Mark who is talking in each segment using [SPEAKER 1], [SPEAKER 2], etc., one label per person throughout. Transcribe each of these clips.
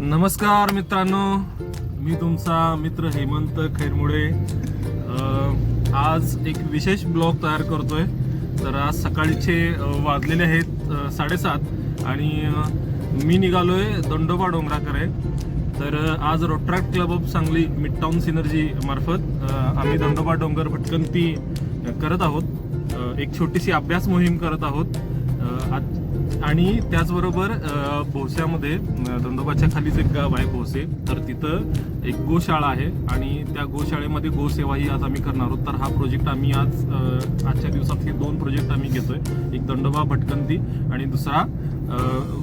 [SPEAKER 1] नमस्कार मित्रांनो मी तुमचा मित्र हेमंत खैरमुळे आज एक विशेष ब्लॉग तयार करतोय. तर आज सकाळचे वाजलेले आहेत साडेसात आणि मी निघालोय दंडोबा डोंगराकडे. तर आज Rotaract club of Sangli mid town synergy मार्फत आम्ही दंडोबा डोंगर भटकंती करत आहोत. एक छोटीशी अभ्यास मोहीम करत आहोत. आज- आणि त्याचबरोबर भोस्यामध्ये अ, दंडोबाच्या खालीच एक गाव आहे भोसे. तर तिथं एक गोशाळा आहे आणि त्या गोशाळेमध्ये गोसेवा ही आज आम्ही करणार आहोत. तर हा प्रोजेक्ट आम्ही आज आजच्या दिवसात हे दोन प्रोजेक्ट आम्ही घेतोय. एक दंडोबा भटकंती आणि दुसरा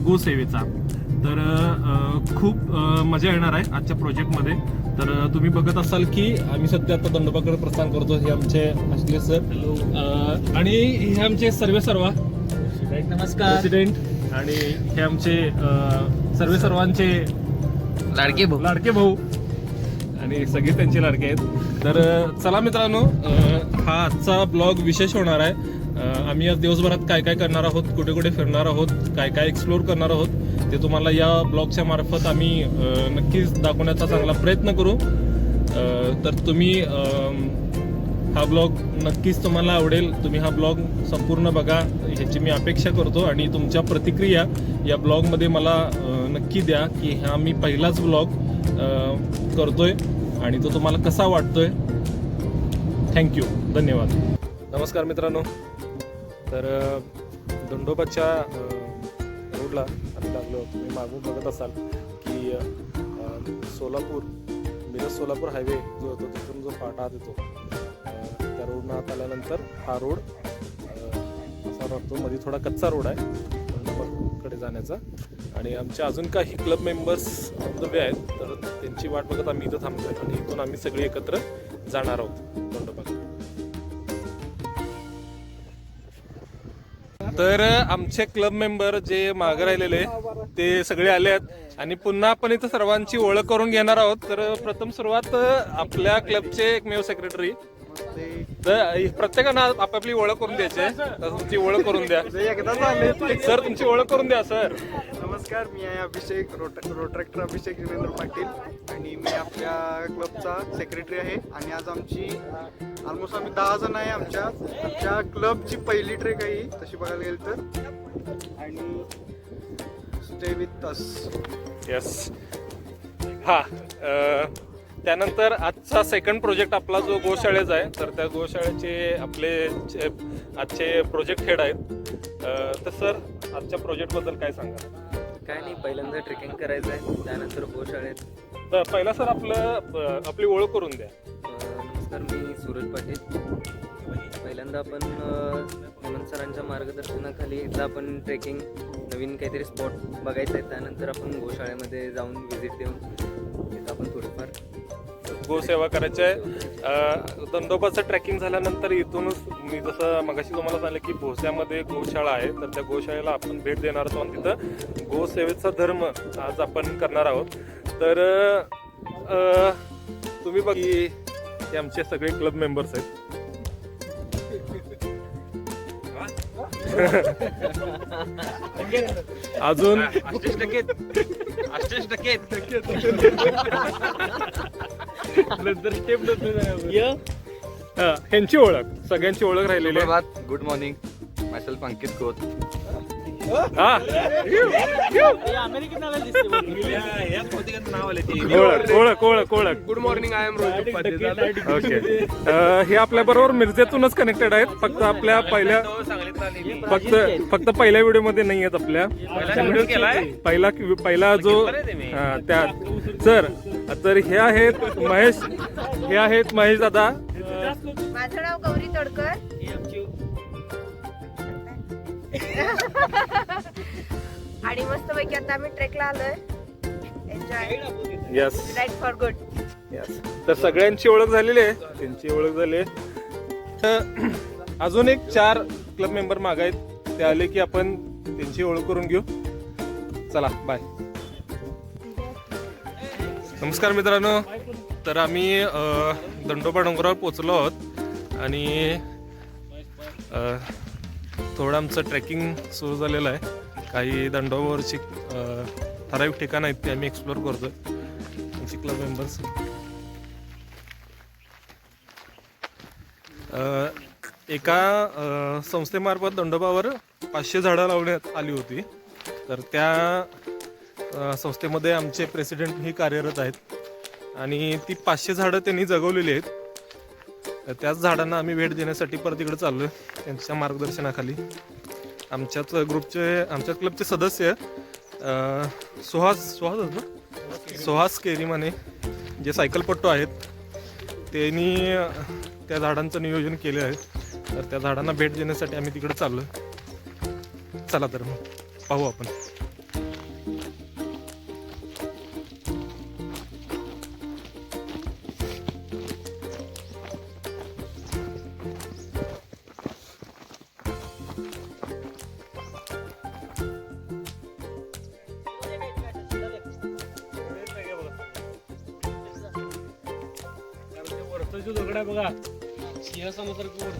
[SPEAKER 1] गोसेवेचा. तर खूप मजा येणार आहे आजच्या प्रोजेक्टमध्ये तर तुम्ही बघत असाल की आम्ही सध्या आता दंडोबाकडे प्रस्थान करतो हे आमचे असले सर. आणि हे आमचे सर्वे सर्वा
[SPEAKER 2] नमस्कार.
[SPEAKER 1] प्रेसिडेंट आणि हे आमचे अ, सर्वे सर्वांचे
[SPEAKER 2] लाडके भाऊ.
[SPEAKER 1] लाडके भाऊ. आणि सगळे त्यांचे लाडके आहेत. तर अ, चला मित्रांनो अ, हा आजचा ब्लॉग विशेष होणार आहे. अ, आम्ही आज दिवसभरात काय काय करणार आहोत कुठे कुठे फिरणार आहोत काय काय एक्सप्लोर करणार आहोत ते तुम्हाला या ब्लॉगच्या मार्फत आम्ही अ, नक्कीच दाखवण्याचा चांगला प्रयत्न करू. अ, तर तुम्ही अम, हा ब्लॉग नक्कीच तुम्हाला आवडेल. तुम्ही हा ब्लॉग संपूर्ण बघा. ह्याची मी अपेक्षा करतो आणि तुमच्या प्रतिक्रिया या ब्लॉगमध्ये मला नक्की द्या की हा मी पहिलाच ब्लॉग करतोय आणि तो तुम्हाला कसा वाटतोय. थँक्यू धन्यवाद. नमस्कार मित्रांनो. तर दोंडोबाच्या दंडोबाच्या रोडला आम्ही लागलो तुम्ही मागून बघत असाल की सोलापूर मिरज सोलापूर हायवे जो होतो तिथून जो फाटा देतो. येतो त्या रोडनं आत आल्यानंतर हा रोड असा राहतो. मध्ये थोडा कच्चा रोड आहे कडे जाण्याचा. आणि आमचे अजून काही club members on the way आहेत तर त्यांची वाट बघत आम्ही इथं थांबतोय. आणि इथून आम्ही सगळी एकत्र जाणार आहोत तर आमचे क्लब मेंबर जे मागे राहिलेले ते सगळे आले आहेत. आणि पुन्हा आपण इथं सर्वांची ओळख करून घेणार आहोत. तर प्रथम सुरुवात आपल्या क्लबचे एकमेव सेक्रेटरी तर प्रत्येकानं आपापली ओळख करून द्यायची आहे. तर तुमची ओळख करून द्या. सर तुमची ओळख करून द्या सर.
[SPEAKER 3] नमस्कार मी आहे अभिषेक रोट रोट्रॅक्टर अभिषेक जिनेंद्र पाटील आणि मी आपल्या क्लबचा सेक्रेटरी आहे. आणि आज आमची ऑलमोस्ट आम्ही दहा जण आहे आमच्या. आमच्या क्लबची पहिली ट्रेक आहे ही, तशी बघायला गेलं तर. आणि स्टे विथ अस
[SPEAKER 1] येस हा अ, त्यानंतर आजचा सेकंड प्रोजेक्ट आपला जो गोशाळेचा आहे तर त्या गोशाळेचे आपले आजचे प्रोजेक्ट हेड आहेत तर सर आजच्या प्रोजेक्टबद्दल काय सांगा
[SPEAKER 2] काय नाही पहिल्यांदा ट्रेकिंग करायचं आहे त्यानंतर गोशाळेत.
[SPEAKER 1] तर पहिला सर आपलं आपली ओळख करून द्या.
[SPEAKER 2] अं, नमस्कार मी सूरज पाटील. पहिल्यांदा आपण अं, हेमंत सरांच्या मार्गदर्शनाखाली इथलं आपण ट्रेकिंग नवीन काहीतरी स्पॉट बघायचं आहे. त्यानंतर आपण गोशाळेमध्ये जाऊन व्हिजिट देऊन
[SPEAKER 1] गोसेवा करायची आहे. अ, दंडोबाचं ट्रेकिंग झाल्यानंतर इथूनच मी जसं मगाशी तुम्हाला सांगितलं की भोस्यामध्ये गोशाळा आहे तर त्या गोशाळेला आपण भेट देणार आहोत आणि तिथं. गोसेवेचा धर्म आज आपण करणार आहोत. तर अ, तुम्ही बघ की हे आमचे सगळे क्लब मेंबर्स आहेत. अजून ह्यांची ओळख सगळ्यांची ओळख राहिलेली आहे.
[SPEAKER 4] Good morning myself Ankit Khot.
[SPEAKER 1] हा.
[SPEAKER 4] Good morning I am Rohit
[SPEAKER 1] okay हे आपल्या बरोबर मिरजेतूनच कनेक्टेड आहेत. फक्त आपल्या पहिल्या फक्त फक्त पहिल्या व्हिडिओमध्ये नाही आहेत आपल्या. पहिला पहिला जो हा, त्या सर तर हे आहेत महेश हे आहेत महेश दादा.
[SPEAKER 5] माझं नाव गौरी तडकर. आणि मस्त पैकी आता आम्ही ट्रेकला आलोय. Enjoy
[SPEAKER 1] yes
[SPEAKER 5] right for good
[SPEAKER 1] Yes. तर सगळ्यांची ओळख झालेली आहे. त्यांची ओळख झाली आहे. अजून एक चार क्लब मेंबर माग आहेत. ते आले की आपण त्यांची ओळख करून घेऊ. चला बाय नमस्कार मित्रांनो. तर आम्ही दंडोबा डोंगरावर पोचलो आहोत. आणि थोडं आमचं ट्रेकिंग सुरू झालेलं आहे. काही दंडोबावरची ठराविक ठिकाण आहेत ते आम्ही एक्सप्लोअर करतो आमची क्लब मेंबर्स एका संस्थेमार्फत दंडोबावर पाचशे झाडं लावण्यात आली होती. तर त्या संस्थेमध्ये आमचे प्रेसिडेंट ही कार्यरत आहेत. आणि ती पाचशे झाडं त्यांनी जगवलेली आहेत. तर त्याच झाडांना आम्ही भेट देण्यासाठी परत इकडे चाललो त्यांच्या मार्गदर्शनाखाली. आमच्याच ग्रुपचे आमच्या क्लबचे सदस्य सुहास सुहास आहेत ना? सुहास म्हणे जे सायकलपट्टू आहेत त्यांनी त्या झाडांचं नियोजन केलं आहे. तर त्या झाडांना भेट देण्यासाठी आम्ही तिकडे चाललो चला तर मग पाहू आपण.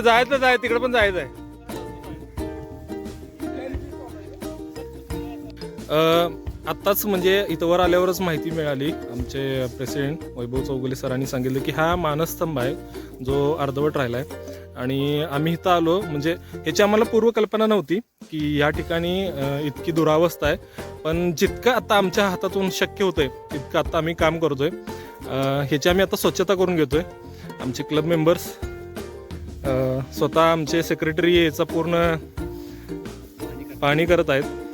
[SPEAKER 1] जायचं जाय तिकडे पण जायचं आत्ताच म्हणजे इथं वर आल्यावरच माहिती मिळाली. आमचे प्रेसिडेंट वैभव चौगुले सरांनी सांगितलं की हा मानस्तंभ आहे जो अर्धवट राहिला आहे आणि आम्ही इथं आलो म्हणजे ह्याची आम्हाला पूर्वकल्पना नव्हती की या ठिकाणी इतकी दुरावस्था आहे. पण जितकं आता आमच्या हातातून शक्य होतं आहे तितकं आता आम्ही काम करतो आहे ह्याची आम्ही आता स्वच्छता करून घेतो आहे आमचे क्लब मेंबर्स स्वतः आमचे सेक्रेटरी याचा पूर्ण पाहणी करत आहेत.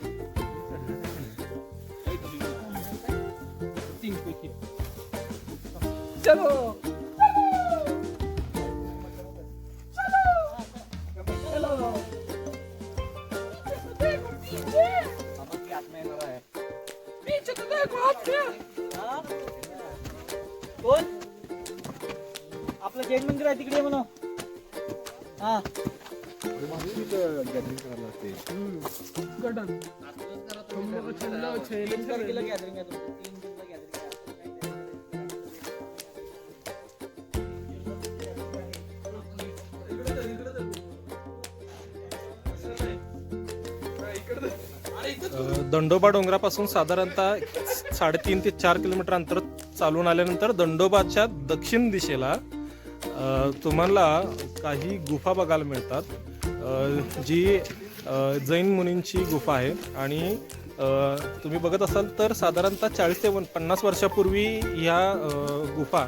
[SPEAKER 6] आपलं जैन मंदिर आहे तिकडे म्हणा हा तीन तारखेला गॅदरिंग आहे तुमचं. तीन जूनला gathering आहे.
[SPEAKER 1] अ, दंडोबा डोंगरापासून साधारणतः साडेतीन ते चार किलोमीटर अंतर चालून आल्यानंतर दंडोबाच्या दक्षिण दिशेला तुम्हाला काही गुफा बघायला मिळतात. जी जैन मुनींची गुफा आहे आणि तुम्ही बघत असाल तर साधारणतः चाळीस ते वन- पन्नास वर्षापूर्वी ह्या गुफा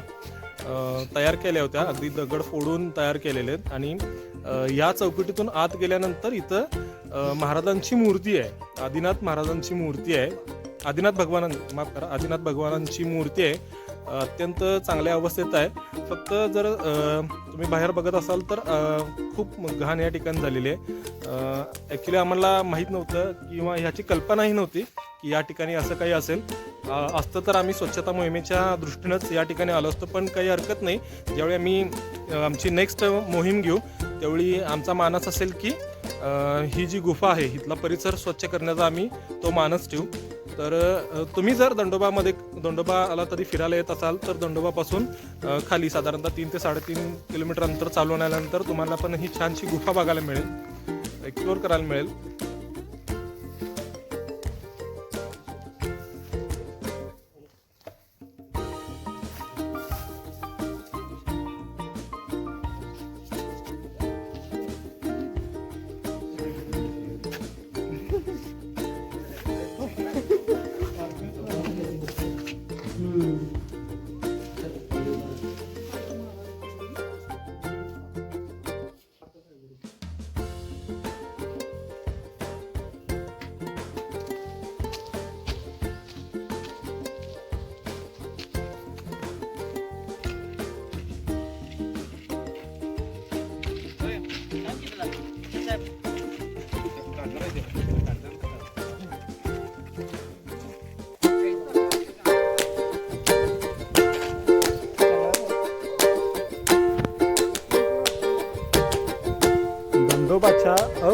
[SPEAKER 1] तयार केल्या होत्या. अगदी दगड फोडून तयार केलेले आहेत आणि या चौकटीतून आत गेल्यानंतर इथं महाराजांची मूर्ती आहे. आदिनाथ महाराजांची मूर्ती आहे. आदिनाथ भगवान माफ करा आदिनाथ भगवानांची मूर्ती आहे. अत्यंत चांगल्या अवस्थेत आहे. फक्त जर तुम्ही बाहेर बघत असाल तर खूप घाण या ठिकाणी झालेली आहे. ॲक्च्युली आम्हाला माहीत नव्हतं किंवा ह्याची कल्पनाही नव्हती की या ठिकाणी असं काही असेल. असतं तर आम्ही स्वच्छता मोहिमेच्या दृष्टीनंच या ठिकाणी आलो असतो पण काही हरकत नाही. ज्यावेळी आम्ही आमची नेक्स्ट मोहीम घेऊ त्यावेळी आमचा मानस असेल की ही जी गुफा आहे इथला परिसर स्वच्छ करण्याचा आम्ही तो मानस ठेवू. तर तुम्ही जर दंडोबामध्ये दंडोबाला तरी फिरायला येत असाल तर दंडोबापासून खाली साधारणतः तीन ते साडेतीन किलोमीटर अंतर चालून आल्यानंतर तुम्हाला पण ही छानशी गुफा बघायला मिळेल एक्सप्लोअर करायला मिळेल.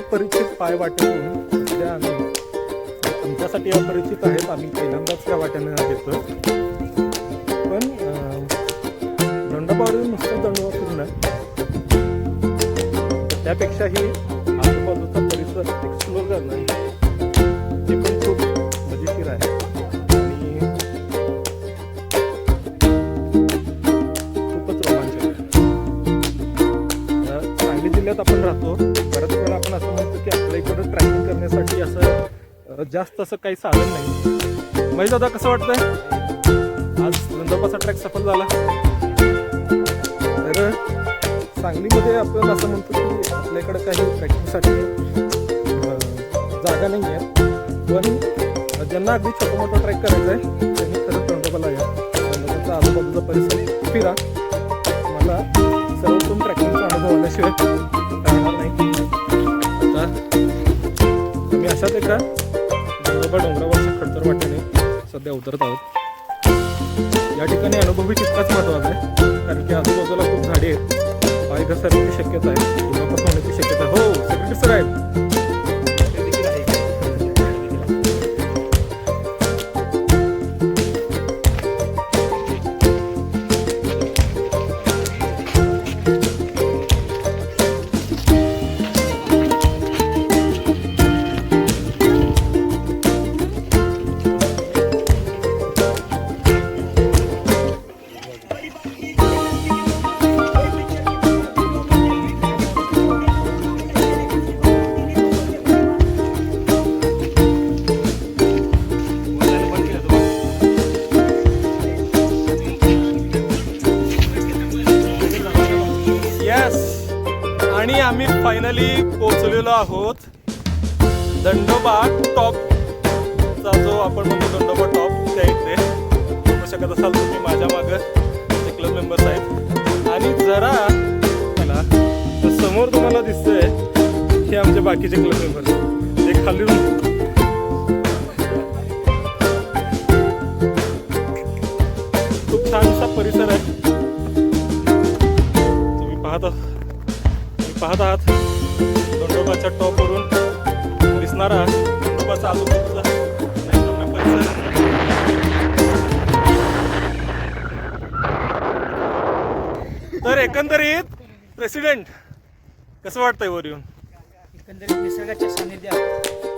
[SPEAKER 1] दंडोबाच्या अपरिचित पायवाटेतून सध्या आम्ही आमच्यासाठी अपरिचित आहेत. आम्ही पहिल्यांदाच त्या वाट्यानं घेतो पण अं, दंडोबावरून नुसतं दंडोबा फिरून त्यापेक्षाही आजूबाजूचा परिसर एक्सप्लोर करणं जास्त असं काही साधन नाही. महेश दादा कसं वाटतंय? आज नंदोबाचा ट्रॅक सफल झाला. तर सांगलीमध्ये आपण असं म्हणतो की आपल्याकडं काही ट्रॅकिंगसाठी जागा नाही आहे. पण ज्यांना अगदी छोटं मोठं ट्रॅक करायचं आहे त्यांनी खरंच नंदोबाला या. नंदोबाचा आजूबाजूचा परिसर फिरा. मला सर्वोत्तम ट्रॅकिंगचा अनुभव आल्याशिवाय राहणार नाही. आता तुम्ही अशाच एका एका डोंगरावरच्या खडतर वाटेने सध्या उतरत आहोत. या ठिकाणी अनुभवी तितकाच महत्त्वाचा आहे कारण की आजूबाजूला खूप झाडे आहेत. पाय घसरण्याची शक्यता आहे दुखापत होण्याची शक्यता हो सेक्रेटरी सर आहोत. दंडोबा टॉप चा जो आपण म्हणतो दंडोबा टॉप त्या इथे बघू शकत असाल तुम्ही माझ्या मागं. ते क्लब मेंबर्स आहेत. आणि जरा मला समोर तुम्हाला दिसतंय हे आमचे बाकीचे क्लब मेंबर्स ते खाली खूप छानसा परिसर आहे. तुम्ही पाहत आहात. तुम्ही पाहत आहात. दंडोबाच्या टॉपवरून दिसणारा दंडोबाचा आजूबाजूचा नैसर्गिक तर एकंदरीत प्रेसिडेंट कसं वाटतंय वर येऊन
[SPEAKER 6] एकंदरीत निसर्गाच्या सानिध्यात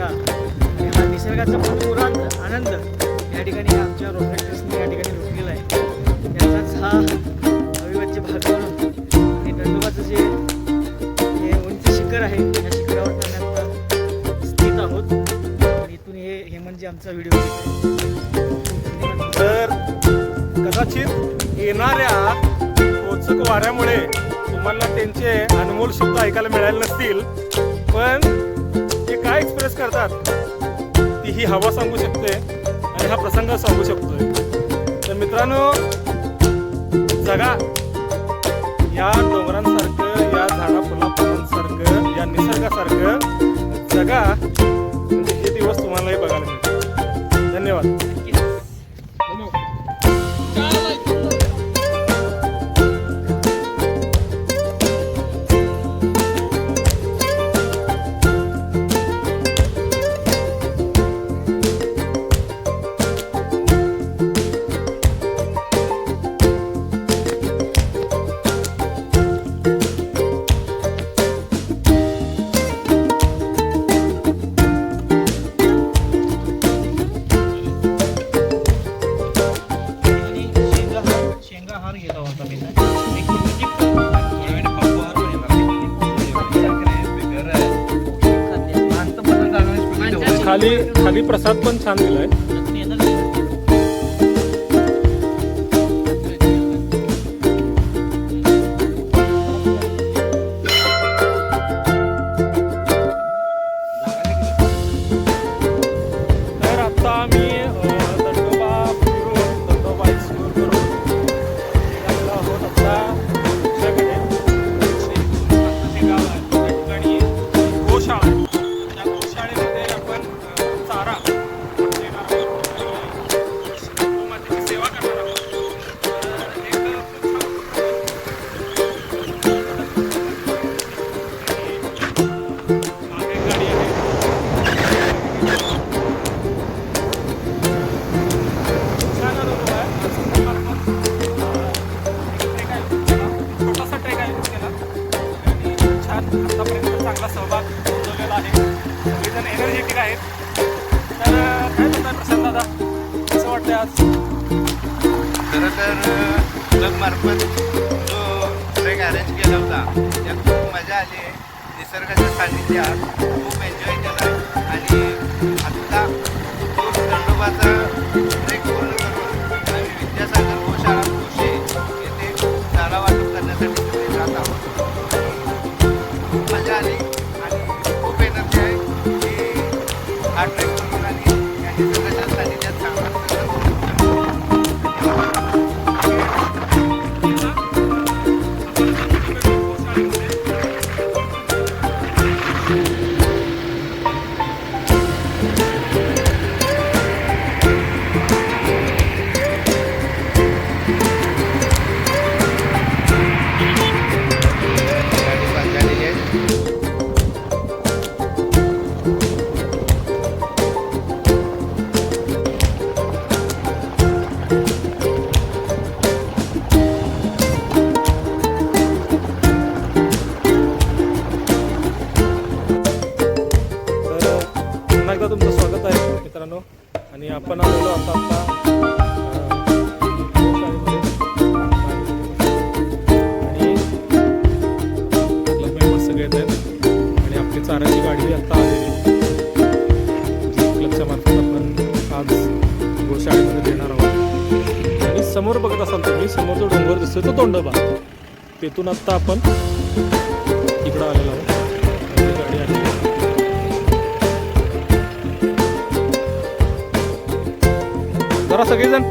[SPEAKER 6] पुरेपूर आणि हा निसर्गाचा भरपूर आनंद या ठिकाणी आमच्या रोटॅक्टर्सने या ठिकाणी लुटलेला आहे. याचाच हा अविभाज्य भाग म्हणून आणि दंडोबाचं जे हे उंच शिखर आहे या शिखरावर आम्ही स्थित आहोत. इथून हे हे म्हणजे आमचा व्हिडिओ.
[SPEAKER 1] तर कदाचित येणाऱ्या कोचक वाऱ्यामुळे तुम्हाला त्यांचे अनमोल शब्द ऐकायला मिळाले नसतील पण असतात ती ही हवा सांगू शकते आणि हा प्रसंग सांगू शकतोय. तर मित्रांनो जगा या डोंगरांसारखं या झाडा फुलाफुलांसारखं या निसर्गासारखं जगा. म्हणजे हे दिवस तुम्हालाही बघायला मिळतील. धन्यवाद. प्रसाद पण छान दिलाय.
[SPEAKER 7] makan niya. ताराची गाडी
[SPEAKER 1] आता आलेली. क्लबच्यामार्फत आपण आज गोशाळेमध्ये देणार आहोत. आणि समोर बघत असाल तुम्ही समोर जो डोंगर दिसतो तो तोंडोबा. तेथून आत्ता आपण इकडं आलेलो आहोत. जरा सगळेजण